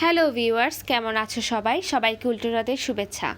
Hello viewers, কেমন আছো সবাই? সবাইকে উল্টোরাদের শুভেচ্ছা।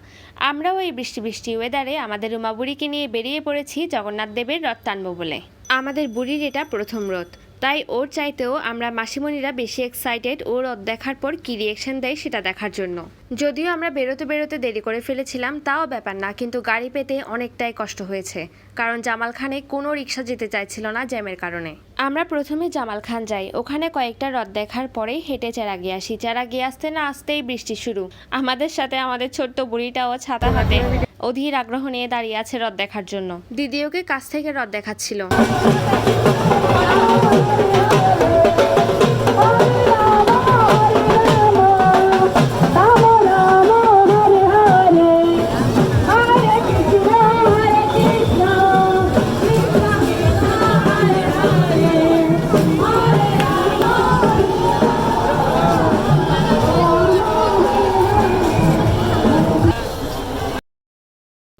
আমরাও এই বৃষ্টি বৃষ্টি ওয়েদারে আমাদের উমাবুড়িকে নিয়ে বেরিয়ে পড়েছি জগন্নাথ দেবের রথ টানব বলে। আমাদের বুড়ির এটা প্রথম রথ। তাই ওর চাইতেও আমরা মাসিমণিরা বেশি এক্সাইটেড ও রথ দেখার পর কী রিয়েকশন দেয় সেটা দেখার জন্য। যদিও আমরা বেরোতে বেরোতে দেরি করে ফেলেছিলাম, তাও ব্যাপার না, কিন্তু গাড়ি পেতে অনেকটাই কষ্ট হয়েছে। কারণ জামাল খানে কোনো রিক্সা যেতে চাইছিল না জ্যামের কারণে। আমরা প্রথমে জামাল খান যাই, ওখানে কয়েকটা রথ দেখার পরে হেঁটে চেরা গিয়ে আসি। চেরা গিয়ে আসতে না আসতেই বৃষ্টি শুরু। আমাদের সাথে আমাদের ছোট্ট বুড়িটাও ছাতা হাতে অধীর আগ্রহ নিয়ে দাঁড়িয়ে আছে রথ দেখার জন্য। দিদি ওকে কাছ থেকে রথ দেখাচ্ছিল?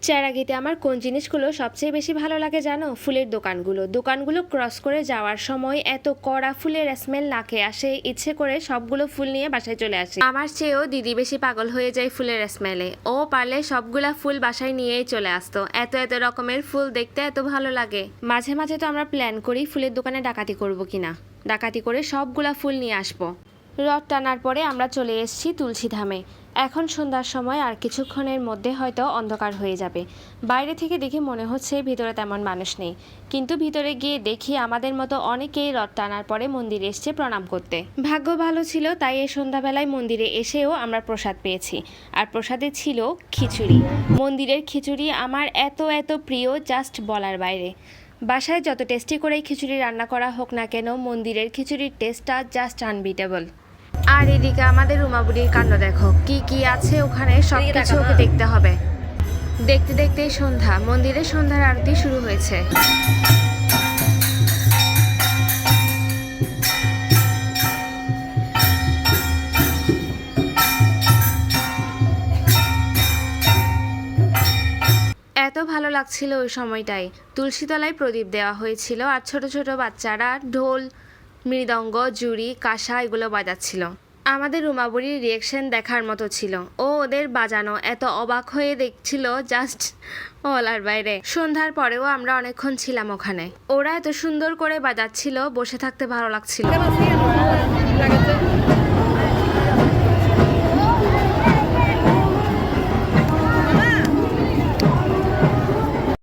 চেরাগিতে আমার কোন জিনিসগুলো সবচেয়ে বেশি ভালো লাগে জানো? ফুলের দোকানগুলো। দোকানগুলো ক্রস করে যাওয়ার সময় এত কড়া ফুলের স্মেল নাকে আসে, ইচ্ছে করে সবগুলো ফুল নিয়ে বাসায় চলে আসে। আমার চেয়েও দিদি বেশি পাগল হয়ে যায় ফুলের স্মেলে। ও পারলে সবগুলা ফুল বাসায় নিয়েই চলে আসতো। এত এত রকমের ফুল দেখতে এত ভালো লাগে। মাঝে মাঝে তো আমরা প্ল্যান করি ফুলের দোকানে ডাকাতি করব কিনা। ডাকাতি করে সবগুলা ফুল নিয়ে আসব। রথ টানার পরে আমরা চলে এসেছি তুলসী ধামে। এখন সন্ধ্যার সময় আর কিছুক্ষণের মধ্যে হয়তো অন্ধকার হয়ে যাবে। বাইরে থেকে দেখে মনে হচ্ছে ভিতরে তেমন মানুষ নেই। কিন্তু ভিতরে গিয়ে দেখি আমাদের মতো অনেকেই রথ টানার পরে মন্দিরে এসছে প্রণাম করতে। ভাগ্য ভালো ছিল, তাই এই সন্ধ্যাবেলায় মন্দিরে এসেও আমরা প্রসাদ পেয়েছি। আর প্রসাদে ছিল খিচুড়ি। মন্দিরের খিচুড়ি আমার এত এত প্রিয় জাস্ট বলার বাইরে। বাসায় যত টেস্টি করেই খিচুড়ি রান্না করা হোক না কেন মন্দিরের খিচুড়ির টেস্টটা জাস্ট আনবিটেবল আর এদিকে আমাদের রুমাবুড়ির কাণ্ড দেখো কি কি আছে ওখানে সব কিছু ওকে দেখতে হবে। দেখতে দেখতে সন্ধ্যা মন্দিরে সন্ধ্যার আরতি শুরু হয়েছে। লাগছিল ওই সময়টায়। তুলসীতলায় প্রদীপ দেওয়া হয়েছিল আর ছোট ছোট বাচ্চারা ঢোল, মৃদঙ্গ, জুড়ি, কাঁসা এগুলো বাজাচ্ছিল। আমাদের রুমাবুরির রিয়েকশন দেখার মতো ছিল। ও ওদের বাজানো এত অবাক হয়ে দেখছিল জাস্ট বলার বাইরে। সন্ধ্যার পরেও আমরা অনেকক্ষণ ছিলাম ওখানে। ওরা এত সুন্দর করে বাজাচ্ছিল, বসে থাকতে ভালো লাগছিল।